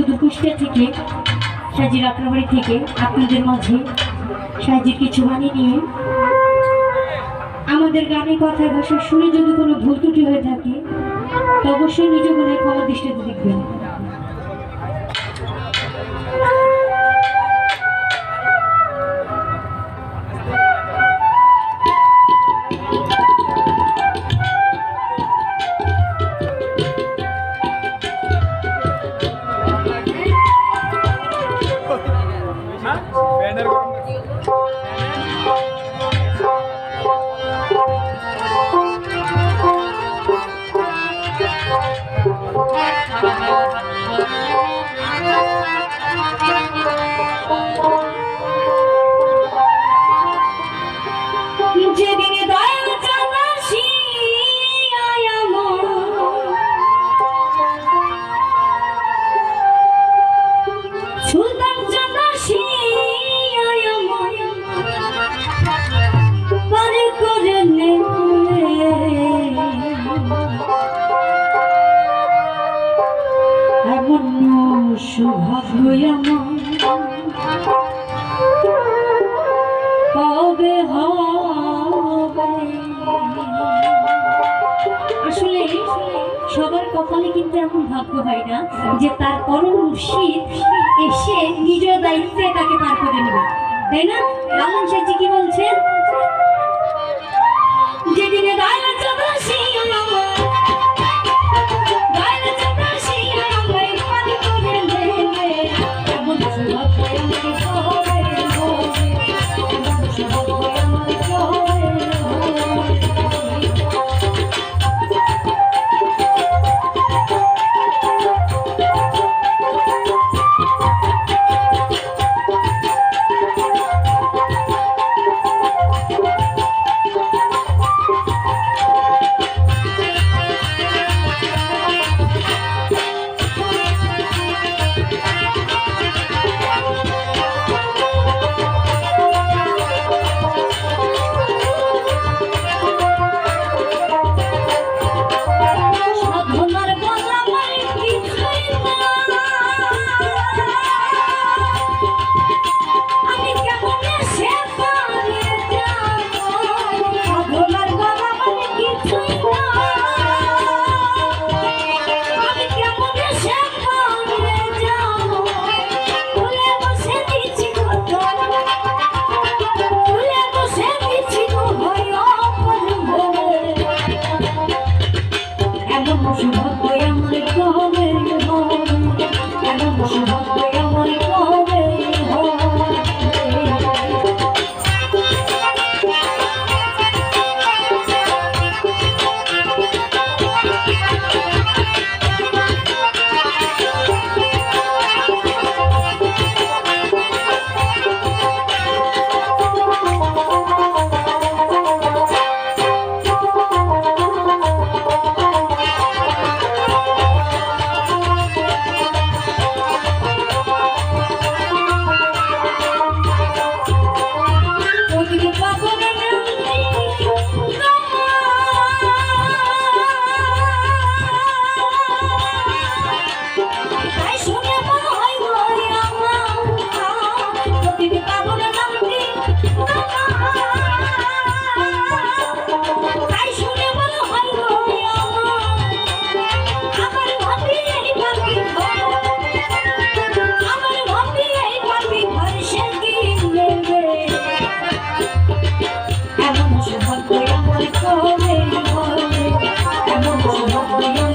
শুধু কুষ্টিয়া থেকে, সাজির আক্রাবাড়ি থেকে, আপনাদের মাঝে সাজির কিছু বাণী নিয়ে আমাদের গানে কথা ভাষা শুনে যদি কোনো ভুল ত্রুটি হয়ে থাকে অবশ্যই নিজ গুণে ক্ষমা দৃষ্টিতে দেখবেন। बैनर আসলে সবার কপালে কিন্তু এমন ভাগ্য হয় না যে তার পরম শীত এসে নিজ দায়িত্বে তাকে পার করে নেবে। তাই না? লালন সাজি কি বলছেন, যেদিনে দায় সকলে আমার করে হবে এমন